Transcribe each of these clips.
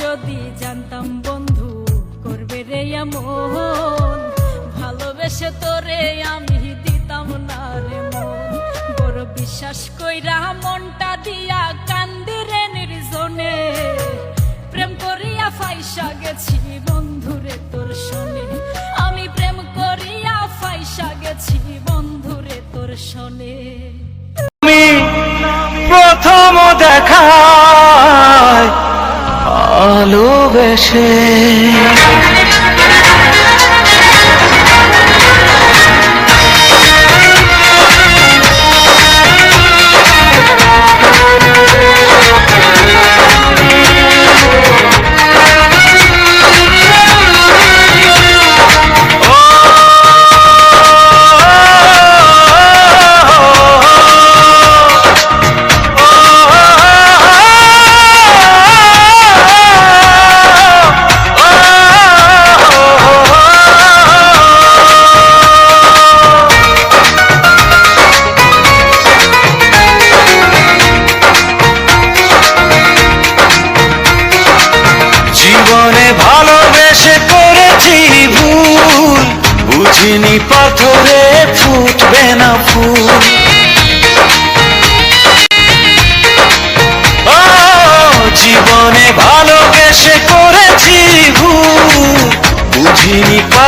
যদি জানতাম বন্ধু করবে রে এমন, ভালোবেসে তোরে আমি দিতাম না রে মন। বড় বিশ্বাস কইরা মনটা দিয়া কান্দি রে নির্জনে। প্রেম করিয়া ফাইসা গেছি বন্ধুরে তোর শোনে আমি প্রেম করিয়া ফাইসা গেছি বন্ধুরে তোর শোনে ভালোবেসে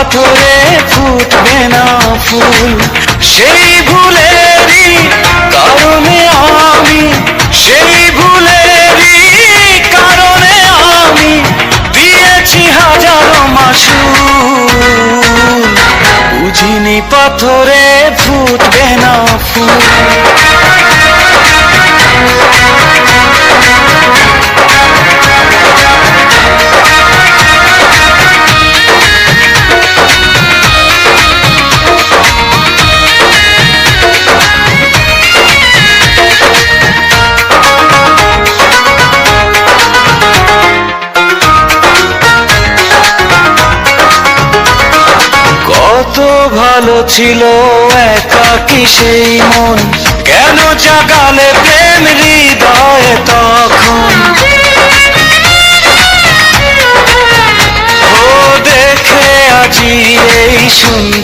পাথরে ফুটবে না ফুল, সেই ভুলেরই কারণে আমি, সেই ভুলেরই কারণে আমি দিয়েছি হাজারো মাসুল। বুঝিনি পাথরে ফুটবে না ফুল। ছিল একাকি সেই মন? কেন জাগালে প্রেম হৃদয়ে তখন? ও দেখে আজি এই সুন্দর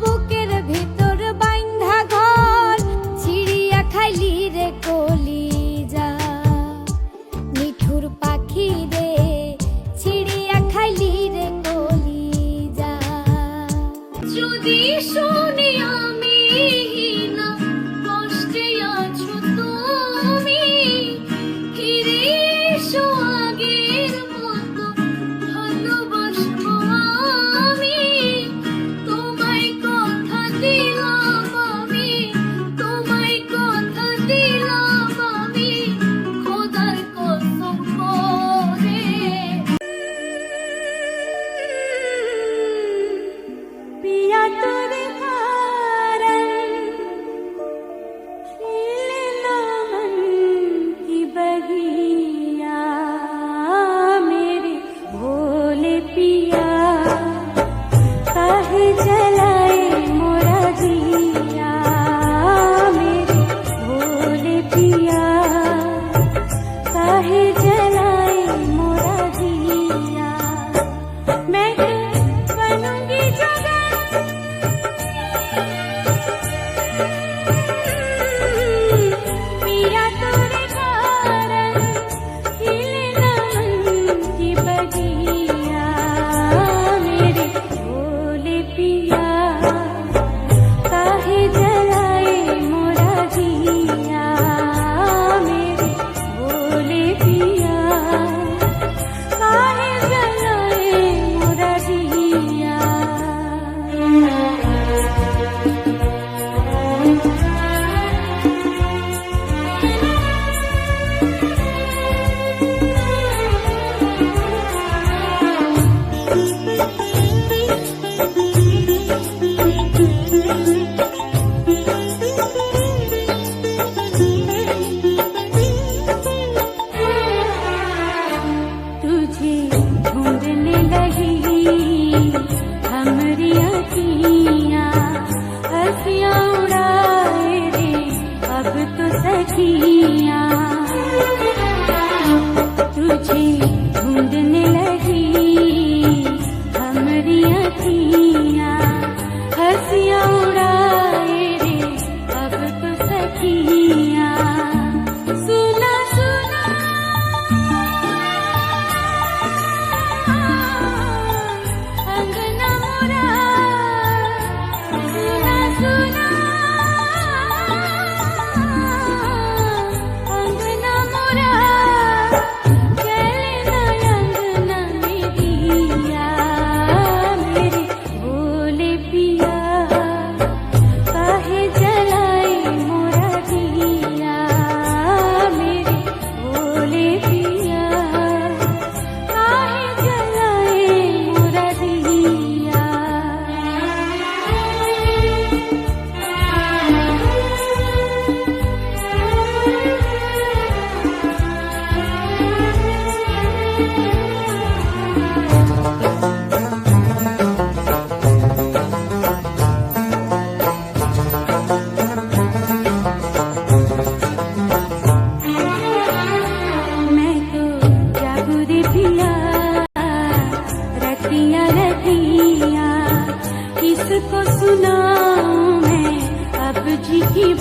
busqué